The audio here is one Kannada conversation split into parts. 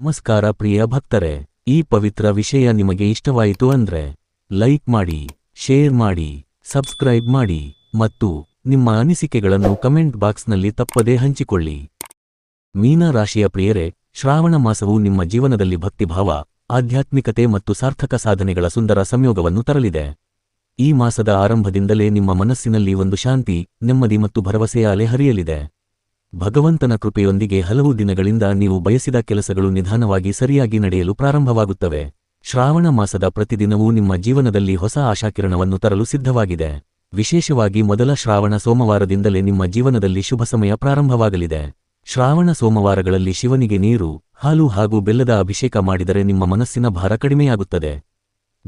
ನಮಸ್ಕಾರ ಪ್ರಿಯ ಭಕ್ತರೆ, ಈ ಪವಿತ್ರ ವಿಷಯ ನಿಮಗೆ ಇಷ್ಟವಾಯಿತು ಅಂದ್ರೆ ಲೈಕ್ ಮಾಡಿ ಶೇರ್ ಮಾಡಿ ಸಬ್ಸ್ಕ್ರೈಬ್ ಮಾಡಿ ಮತ್ತು ನಿಮ್ಮ ಅನಿಸಿಕೆಗಳನ್ನು ಕಮೆಂಟ್ ಬಾಕ್ಸ್ನಲ್ಲಿ ತಪ್ಪದೇ ಹಂಚಿಕೊಳ್ಳಿ. ಮೀನ ರಾಶಿಯ ಪ್ರಿಯರೇ, ಶ್ರಾವಣ ಮಾಸವು ನಿಮ್ಮ ಜೀವನದಲ್ಲಿ ಭಕ್ತಿಭಾವ, ಆಧ್ಯಾತ್ಮಿಕತೆ ಮತ್ತು ಸಾರ್ಥಕ ಸಾಧನೆಗಳ ಸುಂದರ ಸಂಯೋಗವನ್ನು ತರಲಿದೆ. ಈ ಮಾಸದ ಆರಂಭದಿಂದಲೇ ನಿಮ್ಮ ಮನಸ್ಸಿನಲ್ಲಿ ಒಂದು ಶಾಂತಿ, ನೆಮ್ಮದಿ ಮತ್ತು ಭರವಸೆಯ ಅಲೆ ಹರಿಯಲಿದೆ. ಭಗವಂತನ ಕೃಪೆಯೊಂದಿಗೆ ಹಲವು ದಿನಗಳಿಂದ ನೀವು ಬಯಸಿದ ಕೆಲಸಗಳು ನಿಧಾನವಾಗಿ ಸರಿಯಾಗಿ ನಡೆಯಲು ಪ್ರಾರಂಭವಾಗುತ್ತವೆ. ಶ್ರಾವಣ ಮಾಸದ ಪ್ರತಿದಿನವೂ ನಿಮ್ಮ ಜೀವನದಲ್ಲಿ ಹೊಸ ಆಶಾಕಿರಣವನ್ನು ತರಲು ಸಿದ್ಧವಾಗಿದೆ. ವಿಶೇಷವಾಗಿ ಮೊದಲ ಶ್ರಾವಣ ಸೋಮವಾರದಿಂದಲೇ ನಿಮ್ಮ ಜೀವನದಲ್ಲಿ ಶುಭ ಸಮಯ ಪ್ರಾರಂಭವಾಗಲಿದೆ. ಶ್ರಾವಣ ಸೋಮವಾರಗಳಲ್ಲಿ ಶಿವನಿಗೆ ನೀರು, ಹಾಲು ಹಾಗೂ ಬೆಲ್ಲದ ಅಭಿಷೇಕ ಮಾಡಿದರೆ ನಿಮ್ಮ ಮನಸ್ಸಿನ ಭಾರ ಕಡಿಮೆಯಾಗುತ್ತದೆ.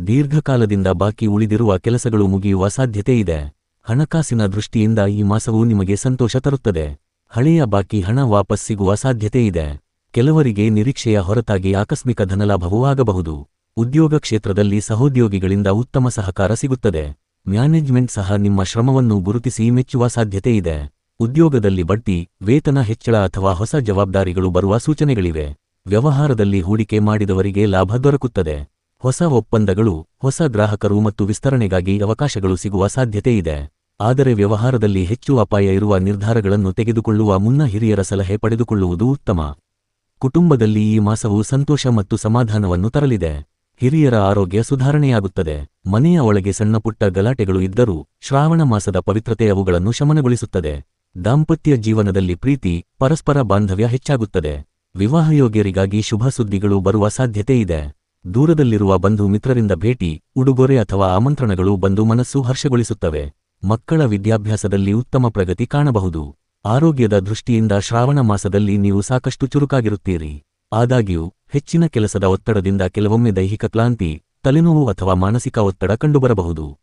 ದೀರ್ಘಕಾಲದಿಂದ ಬಾಕಿ ಉಳಿದಿರುವ ಕೆಲಸಗಳು ಮುಗಿಯುವ ಸಾಧ್ಯತೆ ಇದೆ. ಹಣಕಾಸಿನ ದೃಷ್ಟಿಯಿಂದ ಈ ಮಾಸವು ನಿಮಗೆ ಸಂತೋಷ ತರುತ್ತದೆ. ಹಳೆಯ ಬಾಕಿ ಹಣ ವಾಪಸ್ ಸಿಗುವ ಸಾಧ್ಯತೆ ಇದೆ. ಕೆಲವರಿಗೆ ನಿರೀಕ್ಷೆಯ ಹೊರತಾಗಿ ಆಕಸ್ಮಿಕ ಧನಲಾಭವೂ ಆಗಬಹುದು. ಉದ್ಯೋಗ ಕ್ಷೇತ್ರದಲ್ಲಿ ಸಹೋದ್ಯೋಗಿಗಳಿಂದ ಉತ್ತಮ ಸಹಕಾರ ಸಿಗುತ್ತದೆ. ಮ್ಯಾನೇಜ್ಮೆಂಟ್ ಸಹ ನಿಮ್ಮ ಶ್ರಮವನ್ನು ಗುರುತಿಸಿ ಮೆಚ್ಚುವ ಸಾಧ್ಯತೆ ಇದೆ. ಉದ್ಯೋಗದಲ್ಲಿ ಬಡ್ಡಿ, ವೇತನ ಹೆಚ್ಚಳ ಅಥವಾ ಹೊಸ ಜವಾಬ್ದಾರಿಗಳು ಬರುವ ಸೂಚನೆಗಳಿವೆ. ವ್ಯವಹಾರದಲ್ಲಿ ಹೂಡಿಕೆ ಮಾಡಿದವರಿಗೆ ಲಾಭ ದೊರಕುತ್ತದೆ. ಹೊಸ ಒಪ್ಪಂದಗಳು, ಹೊಸ ಗ್ರಾಹಕರು ಮತ್ತು ವಿಸ್ತರಣೆಗಾಗಿ ಅವಕಾಶಗಳು ಸಿಗುವ ಸಾಧ್ಯತೆ ಇದೆ. ಆದರೆ ವ್ಯವಹಾರದಲ್ಲಿ ಹೆಚ್ಚು ಅಪಾಯ ಇರುವ ನಿರ್ಧಾರಗಳನ್ನು ತೆಗೆದುಕೊಳ್ಳುವ ಮುನ್ನ ಹಿರಿಯರ ಸಲಹೆ ಪಡೆದುಕೊಳ್ಳುವುದು ಉತ್ತಮ. ಕುಟುಂಬದಲ್ಲಿ ಈ ಮಾಸವು ಸಂತೋಷ ಮತ್ತು ಸಮಾಧಾನವನ್ನು ತರಲಿದೆ. ಹಿರಿಯರ ಆರೋಗ್ಯ ಸುಧಾರಣೆಯಾಗುತ್ತದೆ. ಮನೆಯ ಒಳಗೆ ಸಣ್ಣಪುಟ್ಟ ಗಲಾಟೆಗಳು ಇದ್ದರೂ ಶ್ರಾವಣ ಮಾಸದ ಪವಿತ್ರತೆ ಅವುಗಳನ್ನು ಶಮನಗೊಳಿಸುತ್ತದೆ. ದಾಂಪತ್ಯ ಜೀವನದಲ್ಲಿ ಪ್ರೀತಿ, ಪರಸ್ಪರ ಬಾಂಧವ್ಯ ಹೆಚ್ಚಾಗುತ್ತದೆ. ವಿವಾಹಯೋಗ್ಯರಿಗಾಗಿ ಶುಭ ಸುದ್ದಿಗಳು ಬರುವ ಸಾಧ್ಯತೆ ಇದೆ. ದೂರದಲ್ಲಿರುವ ಬಂಧು ಮಿತ್ರರಿಂದ ಭೇಟಿ, ಉಡುಗೊರೆ ಅಥವಾ ಆಮಂತ್ರಣಗಳು ಬಂದು ಮನಸ್ಸು ಹರ್ಷಗೊಳಿಸುತ್ತವೆ. ಮಕ್ಕಳ ವಿದ್ಯಾಭ್ಯಾಸದಲ್ಲಿ ಉತ್ತಮ ಪ್ರಗತಿ ಕಾಣಬಹುದು. ಆರೋಗ್ಯದ ದೃಷ್ಟಿಯಿಂದ ಶ್ರಾವಣ ಮಾಸದಲ್ಲಿ ನೀವು ಸಾಕಷ್ಟು ಚುರುಕಾಗಿರುತ್ತೀರಿ. ಆದಾಗ್ಯೂ, ಹೆಚ್ಚಿನ ಕೆಲಸದ ಒತ್ತಡದಿಂದ ಕೆಲವೊಮ್ಮೆ ದೈಹಿಕ ಕ್ಲಾಂತಿ, ತಲೆನೋವು ಅಥವಾ ಮಾನಸಿಕ ಒತ್ತಡ ಕಂಡುಬರಬಹುದು.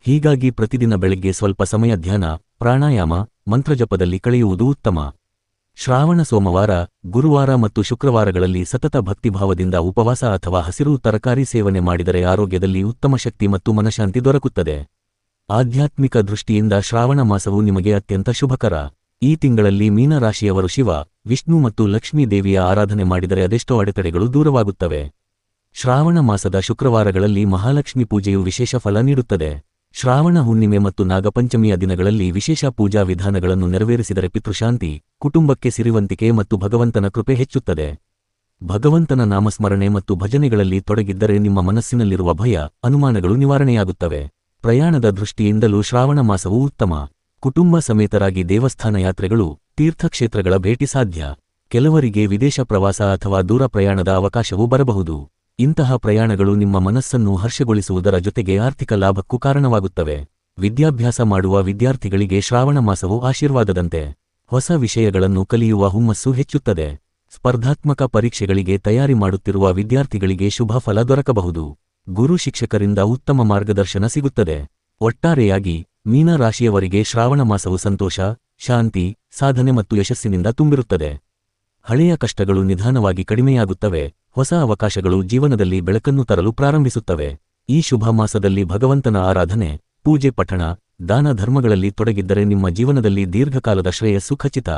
ಹೀಗಾಗಿ ಪ್ರತಿದಿನ ಬೆಳಗ್ಗೆ ಸ್ವಲ್ಪ ಸಮಯ ಧ್ಯಾನ, ಪ್ರಾಣಾಯಾಮ, ಮಂತ್ರಜಪದಲ್ಲಿ ಕಳೆಯುವುದು ಉತ್ತಮ. ಶ್ರಾವಣ ಸೋಮವಾರ, ಗುರುವಾರ ಮತ್ತು ಶುಕ್ರವಾರಗಳಲ್ಲಿ ಸತತ ಭಕ್ತಿಭಾವದಿಂದ ಉಪವಾಸ ಅಥವಾ ಹಸಿರು ತರಕಾರಿ ಸೇವನೆ ಮಾಡಿದರೆ ಆರೋಗ್ಯದಲ್ಲಿ ಉತ್ತಮ ಶಕ್ತಿ ಮತ್ತು ಮನಶಾಂತಿ ದೊರಕುತ್ತದೆ. ಆಧ್ಯಾತ್ಮಿಕ ದೃಷ್ಟಿಯಿಂದ ಶ್ರಾವಣ ಮಾಸವು ನಿಮಗೆ ಅತ್ಯಂತ ಶುಭಕರ. ಈ ತಿಂಗಳಲ್ಲಿ ಮೀನರಾಶಿಯವರು ಶಿವ, ವಿಷ್ಣು ಮತ್ತು ಲಕ್ಷ್ಮೀ ದೇವಿಯ ಆರಾಧನೆ ಮಾಡಿದರೆ ಅದೆಷ್ಟೋ ಅಡೆತಡೆಗಳು ದೂರವಾಗುತ್ತವೆ. ಶ್ರಾವಣ ಮಾಸದ ಶುಕ್ರವಾರಗಳಲ್ಲಿ ಮಹಾಲಕ್ಷ್ಮಿ ಪೂಜೆಯು ವಿಶೇಷ ಫಲ ನೀಡುತ್ತದೆ. ಶ್ರಾವಣ ಹುಣ್ಣಿಮೆ ಮತ್ತು ನಾಗಪಂಚಮಿಯ ದಿನಗಳಲ್ಲಿ ವಿಶೇಷ ಪೂಜಾ ವಿಧಾನಗಳನ್ನು ನೆರವೇರಿಸಿದರೆ ಪಿತೃಶಾಂತಿ, ಕುಟುಂಬಕ್ಕೆ ಸಿರಿವಂತಿಕೆ ಮತ್ತು ಭಗವಂತನ ಕೃಪೆ ಹೆಚ್ಚುತ್ತದೆ. ಭಗವಂತನ ನಾಮಸ್ಮರಣೆ ಮತ್ತು ಭಜನೆಗಳಲ್ಲಿ ತೊಡಗಿದ್ದರೆ ನಿಮ್ಮ ಮನಸ್ಸಿನಲ್ಲಿರುವ ಭಯ, ಅನುಮಾನಗಳು ನಿವಾರಣೆಯಾಗುತ್ತವೆ. ಪ್ರಯಾಣದ ದೃಷ್ಟಿಯಿಂದಲೂ ಶ್ರಾವಣ ಮಾಸವು ಉತ್ತಮ. ಕುಟುಂಬ ಸಮೇತರಾಗಿ ದೇವಸ್ಥಾನ ಯಾತ್ರೆಗಳು, ತೀರ್ಥಕ್ಷೇತ್ರಗಳ ಭೇಟಿ ಸಾಧ್ಯ. ಕೆಲವರಿಗೆ ವಿದೇಶ ಪ್ರವಾಸ ಅಥವಾ ದೂರ ಪ್ರಯಾಣದ ಅವಕಾಶವೂ ಬರಬಹುದು. ಇಂತಹ ಪ್ರಯಾಣಗಳು ನಿಮ್ಮ ಮನಸ್ಸನ್ನು ಹರ್ಷಗೊಳಿಸುವುದರ ಜೊತೆಗೆ ಆರ್ಥಿಕ ಲಾಭಕ್ಕೂ ಕಾರಣವಾಗುತ್ತವೆ. ವಿದ್ಯಾಭ್ಯಾಸ ಮಾಡುವ ವಿದ್ಯಾರ್ಥಿಗಳಿಗೆ ಶ್ರಾವಣ ಮಾಸವು ಆಶೀರ್ವಾದದಂತೆ. ಹೊಸ ವಿಷಯಗಳನ್ನು ಕಲಿಯುವ ಹುಮ್ಮಸ್ಸು ಹೆಚ್ಚುತ್ತದೆ. ಸ್ಪರ್ಧಾತ್ಮಕ ಪರೀಕ್ಷೆಗಳಿಗೆ ತಯಾರಿ ಮಾಡುತ್ತಿರುವ ವಿದ್ಯಾರ್ಥಿಗಳಿಗೆ ಶುಭ ಫಲ ದೊರಕಬಹುದು. ಗುರು ಶಿಕ್ಷಕರಿಂದ ಉತ್ತಮ ಮಾರ್ಗದರ್ಶನ ಸಿಗುತ್ತದೆ. ಒಟ್ಟಾರೆಯಾಗಿ ಮೀನರಾಶಿಯವರಿಗೆ ಶ್ರಾವಣ ಮಾಸವು ಸಂತೋಷ, ಶಾಂತಿ, ಸಾಧನೆ ಮತ್ತು ಯಶಸ್ಸಿನಿಂದ ತುಂಬಿರುತ್ತದೆ. ಹಳೆಯ ಕಷ್ಟಗಳು ನಿಧಾನವಾಗಿ ಕಡಿಮೆಯಾಗುತ್ತವೆ, ಹೊಸ ಅವಕಾಶಗಳು ಜೀವನದಲ್ಲಿ ಬೆಳಕನ್ನು ತರಲು ಪ್ರಾರಂಭಿಸುತ್ತವೆ. ಈ ಶುಭ ಮಾಸದಲ್ಲಿ ಭಗವಂತನ ಆರಾಧನೆ, ಪೂಜೆ ಪಠಣ, ದಾನ ಧರ್ಮಗಳಲ್ಲಿ ತೊಡಗಿದ್ದರೆ ನಿಮ್ಮ ಜೀವನದಲ್ಲಿ ದೀರ್ಘಕಾಲದ ಶ್ರೇಯಸ್ಸು ಖಚಿತ.